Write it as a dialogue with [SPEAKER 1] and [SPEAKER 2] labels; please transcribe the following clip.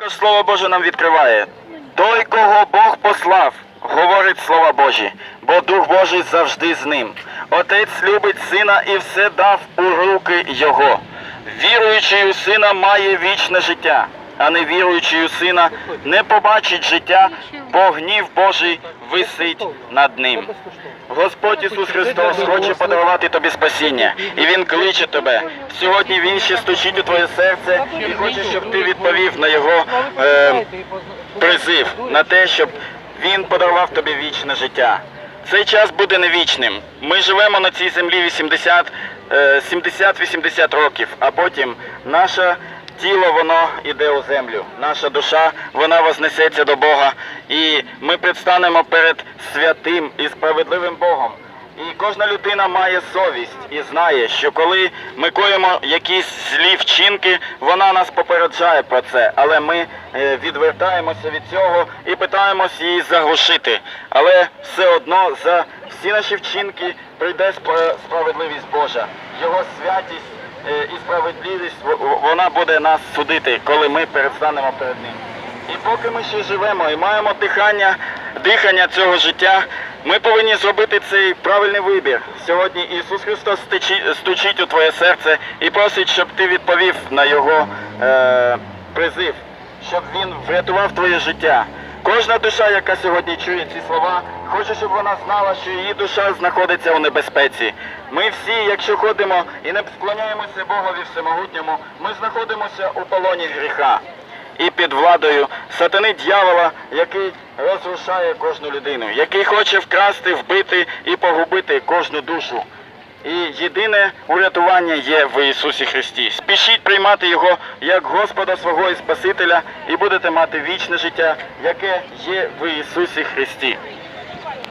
[SPEAKER 1] Також Слово Боже нам відкриває. Той, кого Бог послав, говорить слова Божі, бо Дух Божий завжди з ним. Отець любить сина і все дав у руки його. Віруючий у сина має вічне життя, а не віруючий у сина не побачить життя, бо гнів Божий висить над ним. Господь Ісус Христос хоче подарувати тобі спасіння, і Він кличе тебе. Сьогодні Він ще стучить у твоє серце і хоче, щоб ти відповів на його е, призив, на те, щоб він подарував тобі вічне життя. Цей час буде не вічним. Ми живемо на цій землі 80, е, 70-80 років, а потім наше тіло воно іде у землю. Наша душа вона вознесеться до Бога, і ми предстанемо перед святим і справедливим Богом. І кожна людина має совість і знає, що коли ми коїмо якісь злі вчинки, вона нас попереджає про це, але ми е, відвертаємося від цього і питаємось її заглушити. Але все одно за всі наші вчинки прийде справедливість Божа, його святість е, і справедливість вона буде нас судити, коли ми перестанемо перед ним. І поки ми ще живемо і маємо дихання, дихання цього життя, ми повинні зробити цей правильний вибір. Сьогодні Ісус Христос стучить у твоє серце і просить, щоб ти відповів на Його е, призив, щоб Він врятував твоє життя. Кожна душа, яка сьогодні чує ці слова, хоче, щоб вона знала, що її душа знаходиться у небезпеці. Ми всі, якщо ходимо і не склоняємося Богові Всемогутньому, ми знаходимося у полоні гріха і під владою сатани дьявола, який розрушає кожну людину, який хоче вкрасти, вбити і погубити кожну душу. І єдине урятування є в Ісусі Христі. Спішіть приймати Його як Господа свого і Спасителя, і будете мати вічне життя, яке є в Ісусі Христі.